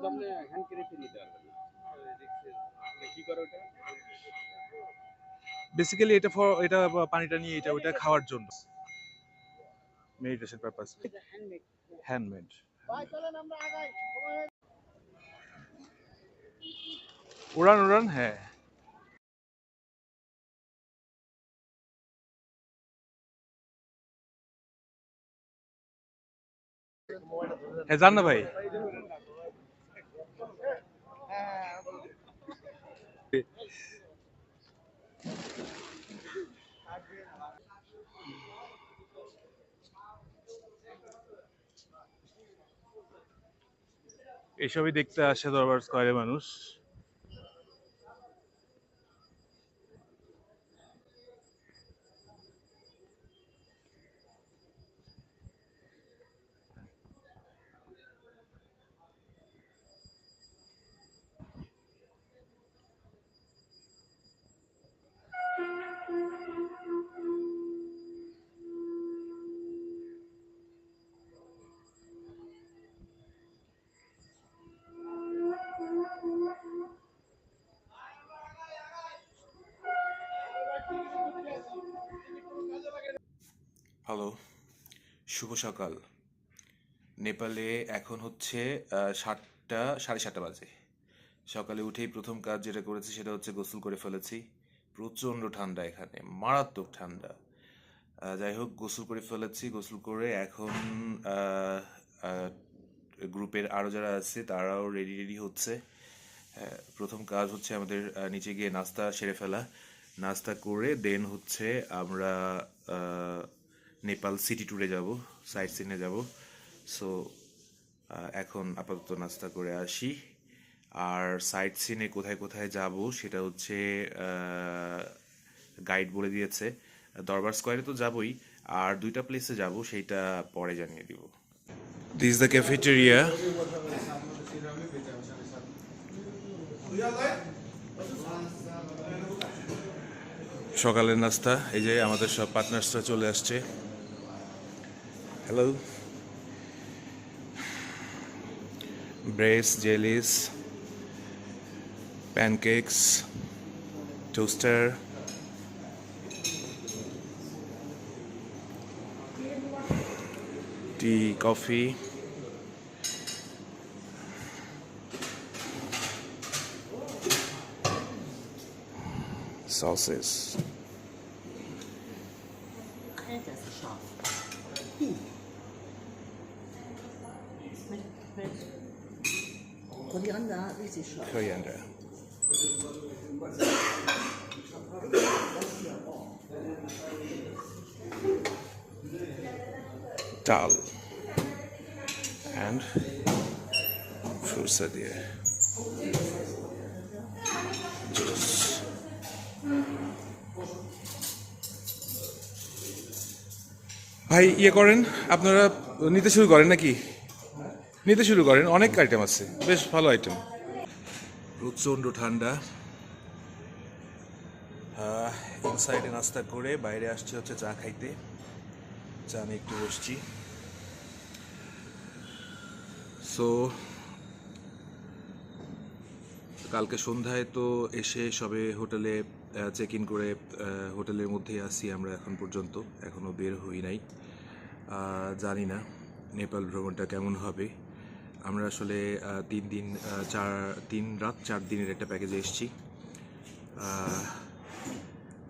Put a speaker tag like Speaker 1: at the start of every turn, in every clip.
Speaker 1: শুধু আপনি হ্যান্ড ক্রেফে নিতে পারবেন কি করে ওটা?
Speaker 2: বেসিক্যালি এটা ফর এটা পানিটা নিয়ে এটা ওটা খাওয়ার জন্য। মেডিটেশন পারপাস
Speaker 1: হ্যান্ডমেড
Speaker 2: উড়ান উড়ান হ্যাঁ। হ্যাঁ যান না ভাই। এসবই দেখতে আসে দরবার স্কোয়ারে মানুষ।
Speaker 3: হ্যালো, শুভ সকাল। নেপালে এখন হচ্ছে সাতটা, সাড়ে সাতটা বাজে। সকালে উঠেই প্রথম কাজ যেটা করেছি সেটা হচ্ছে গোসল করে ফেলেছি। প্রচণ্ড ঠান্ডা এখানে, মারাত্মক ঠান্ডা। যাই হোক, গোসল করে ফেলেছি। গোসল করে এখন গ্রুপের আরও যারা আছে তারাও রেডি রেডি হচ্ছে। প্রথম কাজ হচ্ছে আমাদের নিচে গিয়ে নাস্তা সেরে ফেলা। নাস্তা করে দেন হচ্ছে আমরা নেপাল সিটি ট্যুরে যাব, সাইট সিনে যাব। সো এখন আপাতত নাস্তা করে আসি। আর সাইট সিনে কোথায় কোথায় যাব সেটা হচ্ছে গাইড বলে দিয়েছে। দরবার স্কোয়ারে তো যাবই, আর দুইটা প্লেসে যাব, সেইটা পরে জানিয়ে দিব। দিস দ্য ক্যাফেটেরিয়া সকালের নাস্তা, এই যে আমাদের সব পার্টনার্সরা চলে আসছে। Hello breads jellies pancakes toaster tea coffee sauces.
Speaker 4: Koriander, richtig.
Speaker 3: Coriander. Dal. And fruits. ভাই ইয়ে করেন আপনারা নিতে শুরু করেন নাকি নিতে শুরু করেন অনেক আইটেম আছে বেশ ভালো আইটেম প্রচণ্ড ঠান্ডা। ইনসাইডে নাস্তা করে বাইরে আসছি হচ্ছে চা খাইতে। চা নিয়ে একটু বসছি। সো কালকে সন্ধ্যায় তো এসে সবে হোটেলে চেক ইন করে হোটেলের মধ্যেই আছি আমরা এখন পর্যন্ত। এখনও বের হই নাই। জানি না, নেপাল ভ্রমণটা কেমন হবে। আমরা আসলে তিন দিন চার তিন রাত চার দিনের একটা প্যাকেজে এসেছি।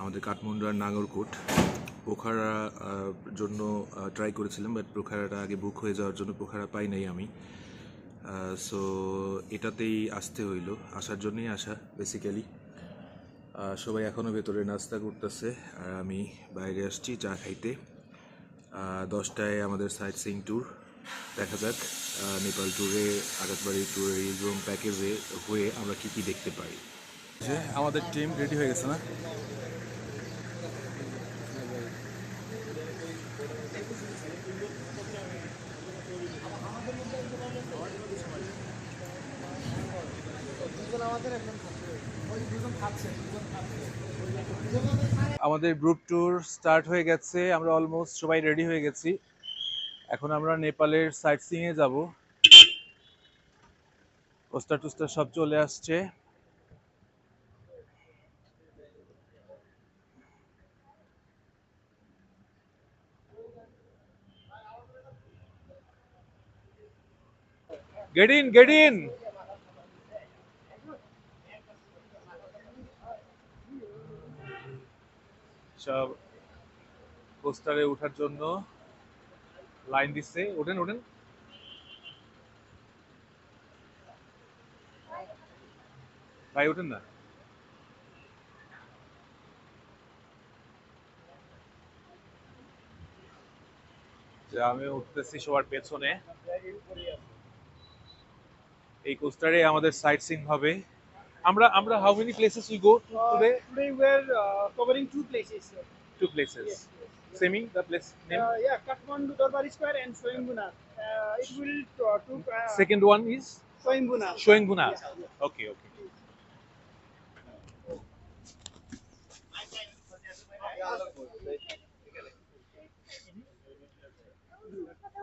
Speaker 3: আমাদের কাঠমান্ডু আর নাগরকোট পোখারা জন্য ট্রাই করেছিলাম বাট পোখারাটা আগে বুক হয়ে যাওয়ার জন্য পোখারা পাই নাই আমি। সো এটাতেই আসতে হইল। আসার জন্যই আসা বেসিক্যালি সবাই এখনও ভেতরে নাস্তা করতেছে, আর আমি বাইরে আসছি চা খাইতে। দশটায় আমাদের সাইট সিং ট্যুর দেখা যাক নেপাল ট্যুরে আগাতবাড়ি ট্যুরিজম প্যাকেজে হয়ে আমরা কি কি দেখতে পাই।
Speaker 2: যে আমাদের টিম রেডি হয়ে গেছে না? আমাদের গ্রুপ ট্যুর স্টার্ট হয়ে গেছে, আমরা অলমোস্ট সবাই রেডি হয়ে গেছি। এখন আমরা নেপালের সাইট এ যাব পোস্টার টুস্টার সব চলে আসছে get in. সব পোস্টারে ওঠার জন্য লাইন দিচ্ছে ওঠেন ওঠেন ভাই ওঠেন না যে আমি উঠতেছি সবার পেছনে এই কোস্টারে আমাদের সাইট সিং হবে আমরা আমরা how many places we go today
Speaker 5: Uh, today we're uh, covering two places. Sir.
Speaker 2: Two places
Speaker 5: Yes,
Speaker 2: the place name
Speaker 5: Uh, yeah, Kathmandu Darbari Square and Soyambuna. Uh, it will uh, to uh,
Speaker 2: second one is
Speaker 5: Soyambuna.
Speaker 2: Shoingbuna.
Speaker 5: Yes, yes.
Speaker 2: Okay, okay.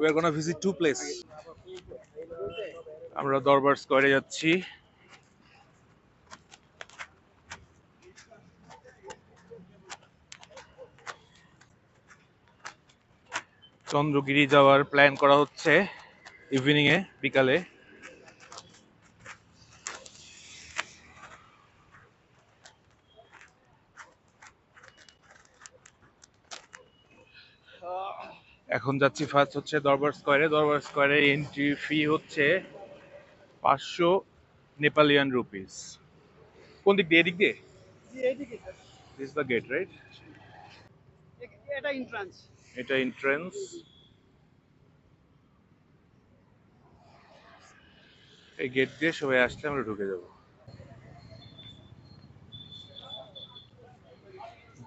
Speaker 2: We are gonna visit two places. আমরা দরবার স্কোয়ারে যাচ্ছি চন্দ্রগিরি যাওয়ার plan করা হচ্ছে evening এ বিকালে। এখন যাচ্ছি ফার্স্ট হচ্ছে দরবার স্কোয়ারে দরবার স্কোয়ারে এন্ট্রি ফি হচ্ছে পাঁচশো নেপালিয়ান রুপিস কোন দিক দিয়ে? এদিক দিয়ে? দিস দ্য গেট রাইট
Speaker 5: এটা entrance.
Speaker 2: এটা এন্ট্রেন্স এই গেট দিয়ে সবাই আসলে আমরা ঢুকে যাব।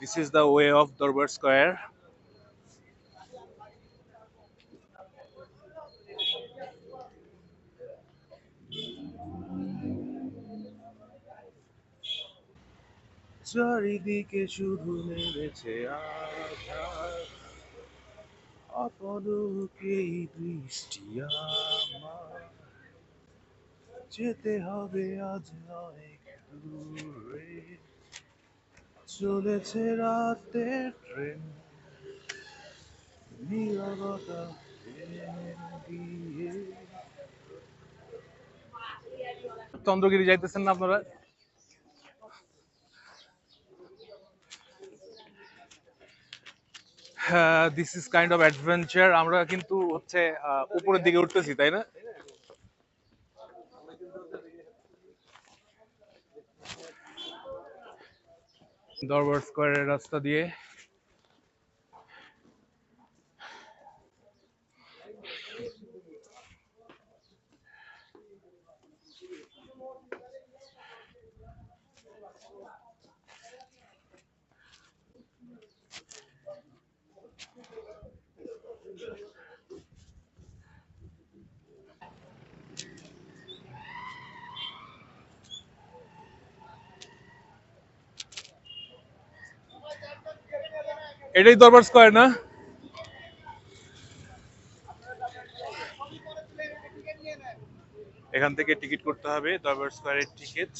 Speaker 2: This is the way of Durbar square চারিদিকে শুধু নেমেছে আধার। অপলকেই দৃষ্টি যেতে হবে আজ অনেক দূরে। চলেছে রাতের ট্রেন। নীরবতা চন্দ্রগিরি যাইতেছেন না আপনারা? This is kind of adventure আমরা কিন্তু হচ্ছে উপরের দিকে উঠতেছি, তাই না? দরবার স্কোয়ারের রাস্তা দিয়ে। এটাই দরবার স্কোয়ার, না? এখান থেকে টিকিট করতে হবে, দরবার স্কোয়ারের টিকিট।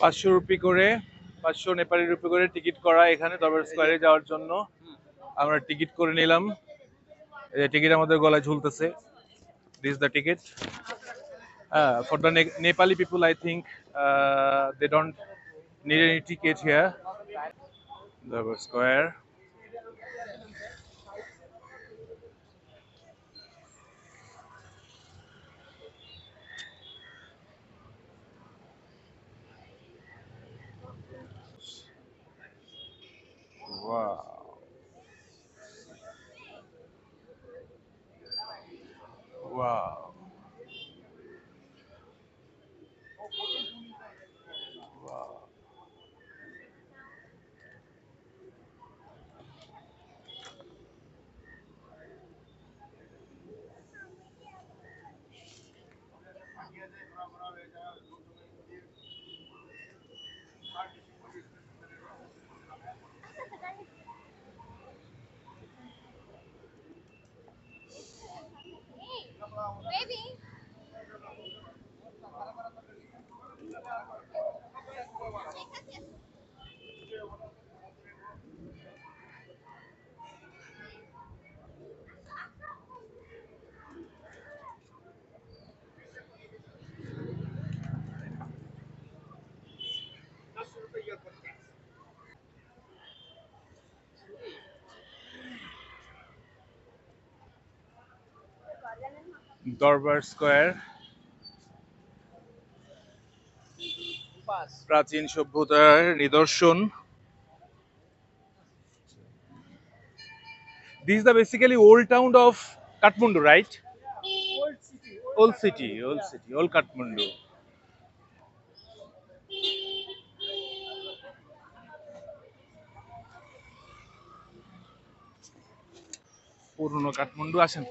Speaker 2: পাঁচশো রুপি করে, পাঁচশো নেপালি রুপি করে টিকিট করা এখানে দরবার স্কোয়ারে যাওয়ার জন্য। আমরা টিকিট করে নিলাম। টিকিট আমাদের গলায় ঝুলতেছে। This the ticket for the Nepali people I think they don't need any ticket here. Durbar square Wow. 哇 Durbar square. প্রাচীন সভ্যতার নিদর্শন। This the basically old town of
Speaker 5: Kathmandu right
Speaker 2: old city old city old Kathmandu পুরনো কাঠমান্ডু আসেন।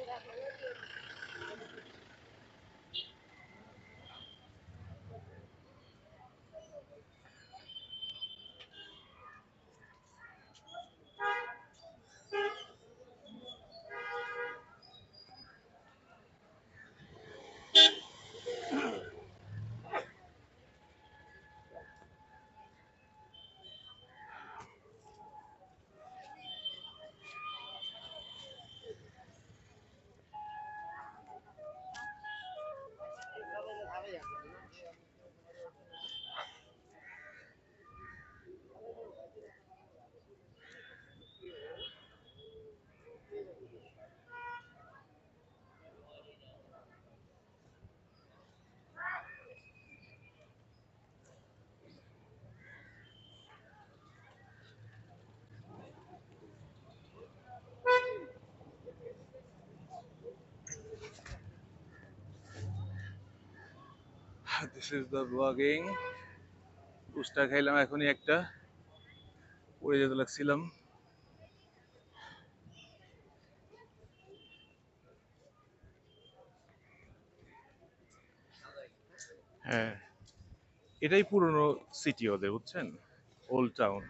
Speaker 2: This is the blogging পুস্টা খাইলাম এখনই একটা পড়ে যেতে লাগছিলাম হ্যাঁ। এটাই পুরনো সিটি ওদের, বুঝছেন? ওল্ড টাউন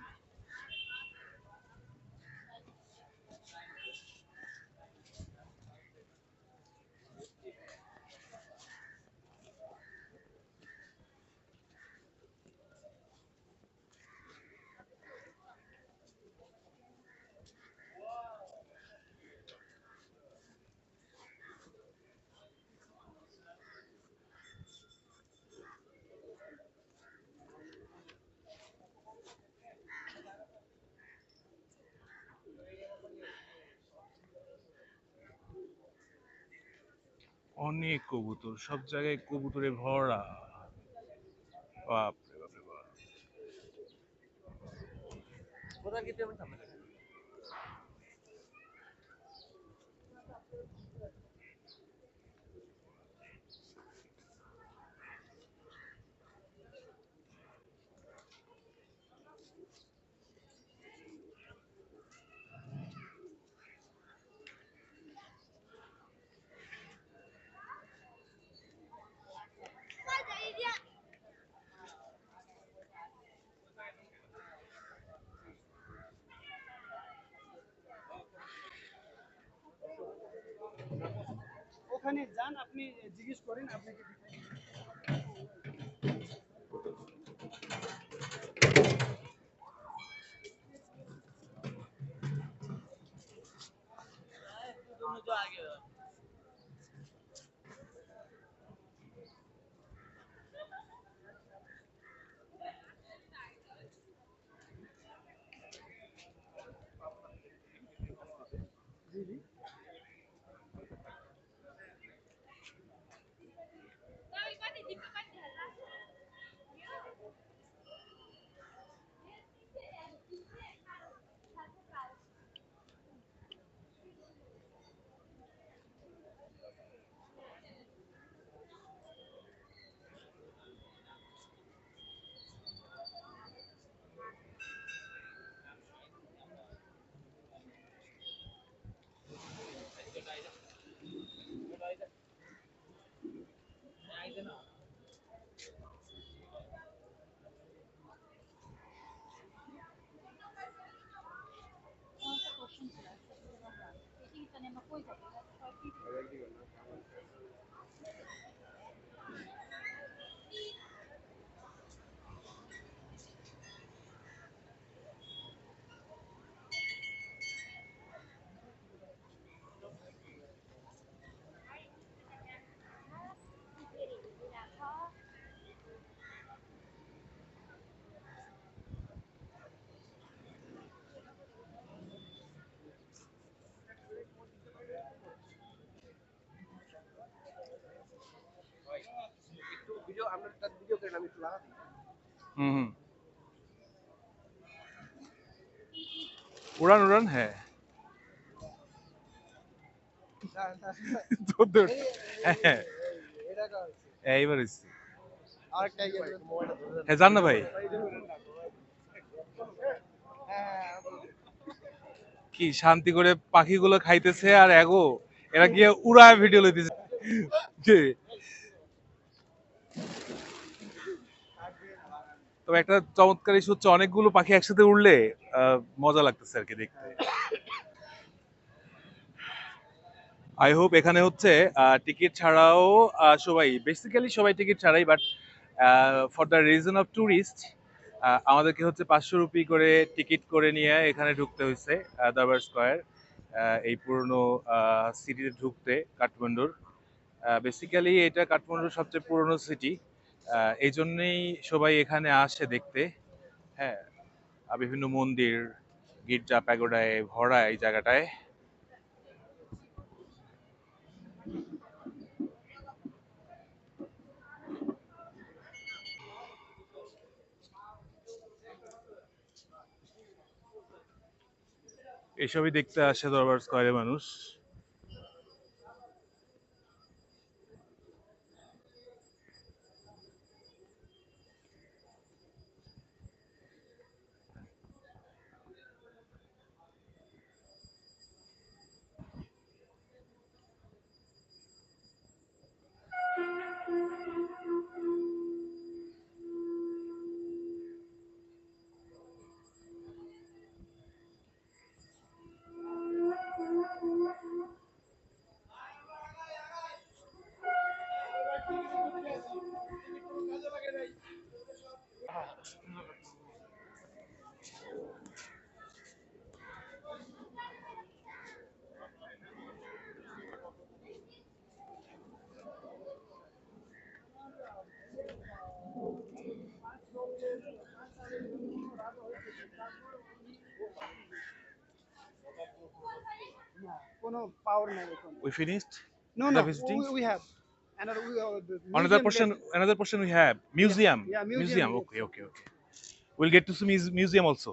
Speaker 2: অনেক কবুতর সব জায়গায় কবুতরে ভরা। বাপ
Speaker 5: ওখানে যান আপনি জিজ্ঞেস করেন আপনাকে जो
Speaker 1: आगे আপনার একটা ভিডিও করেন আমি একটু লাগাবো?
Speaker 2: হুম হুম। উড়ান উড়ান হ্যাঁ। তোদের হ্যাঁ হ্যাঁ। এইবার
Speaker 1: ইয়ে
Speaker 2: হ্যাঁ জান না ভাই।
Speaker 1: হ্যাঁ
Speaker 2: কি শান্তি করে পাখিগুলো খাইতেছে আর এগো এরা গিয়ে উড়ায় ভিডিও লইতেছে। তবে একটা চমৎকার ইস্যু হচ্ছে অনেকগুলো পাখি একসাথে উড়লে মজা লাগতেছে আর কি দেখতে। আই হোপ এখানে হচ্ছে টিকিট ছাড়াও সবাই বেসিক্যালি সবাই টিকিট ছাড়াই but for the reason of tourist আমাদেরকে হচ্ছে পাঁচশো রুপি করে টিকিট করে নিয়ে এখানে ঢুকতে হয়েছে দরবার স্কোয়ার এই পুরনো সিটিতে ঢুকতে কাঠমান্ডুর বেসিক্যালি এটা কাঠমান্ডুর সবচেয়ে পুরনো সিটি এই জন্যেই সবাই এখানে আসে দেখতে। হ্যাঁ বিভিন্ন মন্দির, গির্জা, প্যাগোডায় ভরা এই জায়গাটায়। এসবই দেখতে আসে দরবার স্কোয়ারে মানুষ। We finished no no we we another we another museum
Speaker 5: museum okay okay okay will get to museum also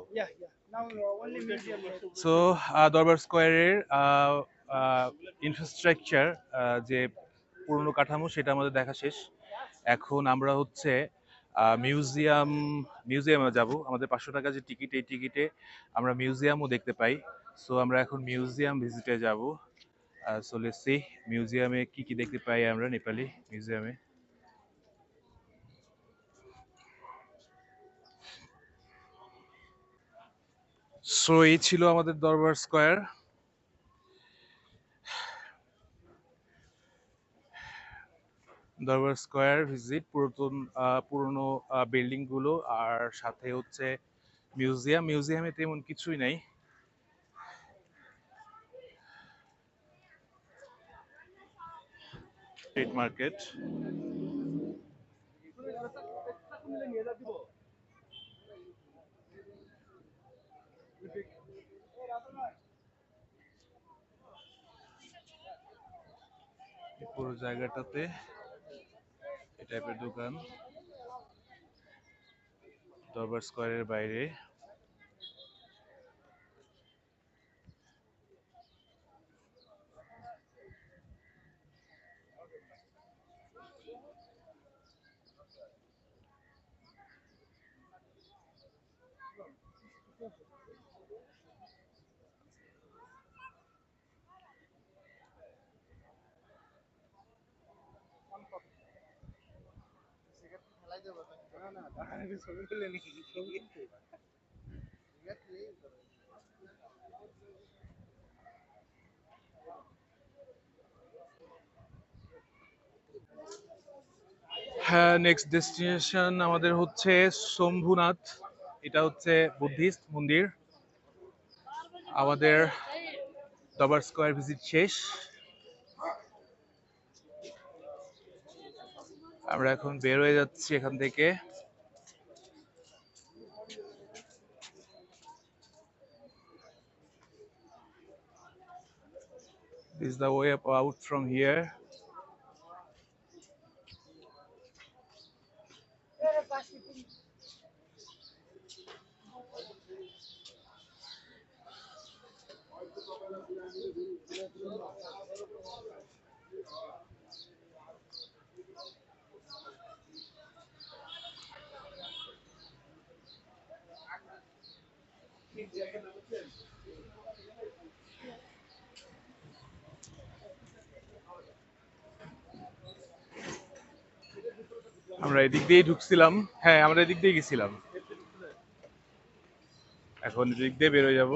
Speaker 2: so Durbar স্কোয়ারের ইনফ্রাস্ট্রাকচার যে পুরনো কাঠামো সেটা আমাদের দেখা শেষ। এখন আমরা হচ্ছে মিউজিয়াম মিউজিয়ামে যাব। আমাদের পাঁচশো টাকা যে টিকিট এই টিকিটে আমরা মিউজিয়ামও দেখতে পাই। সো আমরা এখন মিউজিয়াম ভিজিটে যাব। সো সি মিউজিয়ামে কি কি দেখতে পাই আমরা, নেপালি মিউজিয়ামে সো এই ছিল আমাদের দরবার স্কোয়ার দরবার স্কোয়ার ভিজিট পুরাতন পুরনো বিল্ডিংগুলো, আর সাথে হচ্ছে মিউজিয়াম মিউজিয়ামে তেমন কিছুই নাই। স্ট্রিট মার্কেট পুরো জায়গাটাতে এই টাইপের দোকান। দরবার স্কোয়ারের বাইরে। হ্যাঁ নেক্সট ডেস্টিনেশন আমাদের হচ্ছে শম্ভুনাথ এটা হচ্ছে বুদ্ধিস্ট মন্দির। আমাদের দরবার স্কোয়ার ভিজিট শেষ। আমরা এখন বের হয়ে যাচ্ছি এখান থেকে। This is the way up out from here. আমরা এদিক দিয়েই ঢুকছিলাম। হ্যাঁ আমরা এদিক দিয়ে গেছিলাম। এখন এদিক দিয়ে বেরোয় যাব।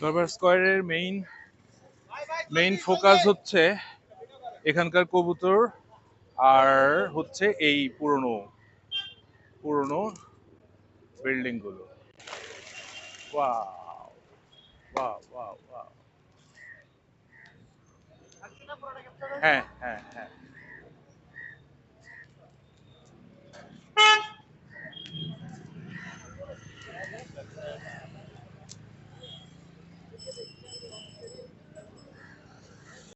Speaker 2: দরবার স্কোয়ারের মেইন মেইন ফোকাস হচ্ছে এখানকার কবুতর আর হচ্ছে এই পুরনো পুরনো বিল্ডিংগুলো ওয়াও ওয়াও ওয়াও ওয়াও হ্যাঁ হ্যাঁ হ্যাঁ।